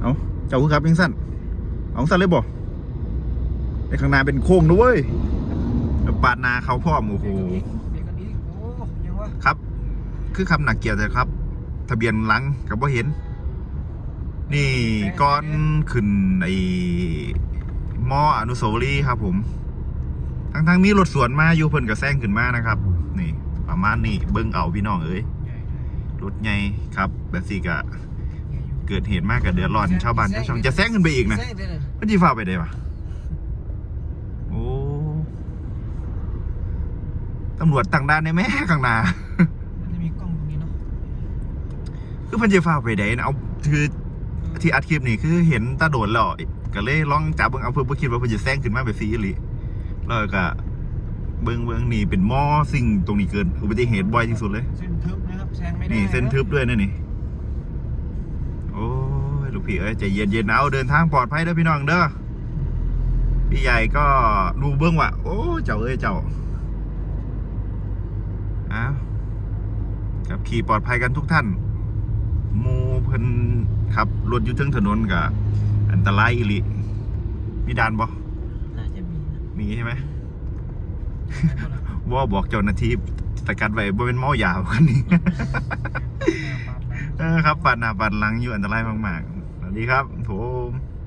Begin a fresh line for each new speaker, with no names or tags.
เอาเจ้าคือครับยังสั้นเอาสั้นเลยบ่ในข้างหน้าเป็นโค้งด้วยแล้วปาดหนาเขาพ่อมโอ้โห
เบรกกันอีกโอ้ยังวะ
ครับ คือคำหนักเกียรติครับ ทะเบียนหลังกับว่าเห็น นี่ก้อนขึ้นไอ้มออนุสาวรีย์ครับผม ทั้งทั้งๆมีรถสวนมาอยู่เพิ่นกับแซงขึ้นมานะครับ นี่ ประมาณนี้เบิ้งเอาพี่น้องเอ้ยรถใหญ่ครับแบบสี่กะ เกิดเหตุมากกับเดือดร้อนชาวบ้านชาวช่องจะแซงขึ้นไปอีกนะ
แซงได้เลย
มันจีฟ้าไปได้ปะโอ้ตำรวจต่างด้านในแม่ข้างหน้า
มันจะมีกล้องตรงนี้เนาะ
คือเพันจะฟ้าไปได้นะเอาคือที่อัดคลิปนี่คือเห็นตาโดนแล้วก็เลยลองจับเบิ่งเอาเพื่อบ่คิดว่าเพิ่นจะแซงขึ้นมาแบบซีอีหลีแล้วก็เบิ่งเบิ่งนี่เป็นหม้อสิ่งตรงนี้เกินอุบัติเหตุบ่อยที่สุดเลย
เส้นทึบนะครับแซงไม่ได้
นี่เส้นทึบด้วยนะนี่โอ้ยลูก พี่เอ้ยใจเย็นเย็นๆเอาเดินทางปลอดภัยเด้อพี่น้องเด้อพี่ใหญ่ก็ดูเบื้องว่าโอ้เจ้าเอ้ยเจ้าอ้าวกับขี่ปลอดภัยกันทุกท่านหมูเพิ่นขับรถอยู่เทึงถนนกับอันตรายอีหลิมีด่านบ่
น่าจะมีนะ
มีใช่ไหมว่าบอกเจ้าหน้าที่ตะกัดไว้บ่เป็นเมายาวคันนี้เออครับปัดหน้าปัดหลังอยู่อันตรายมากๆส วัสดีครับผม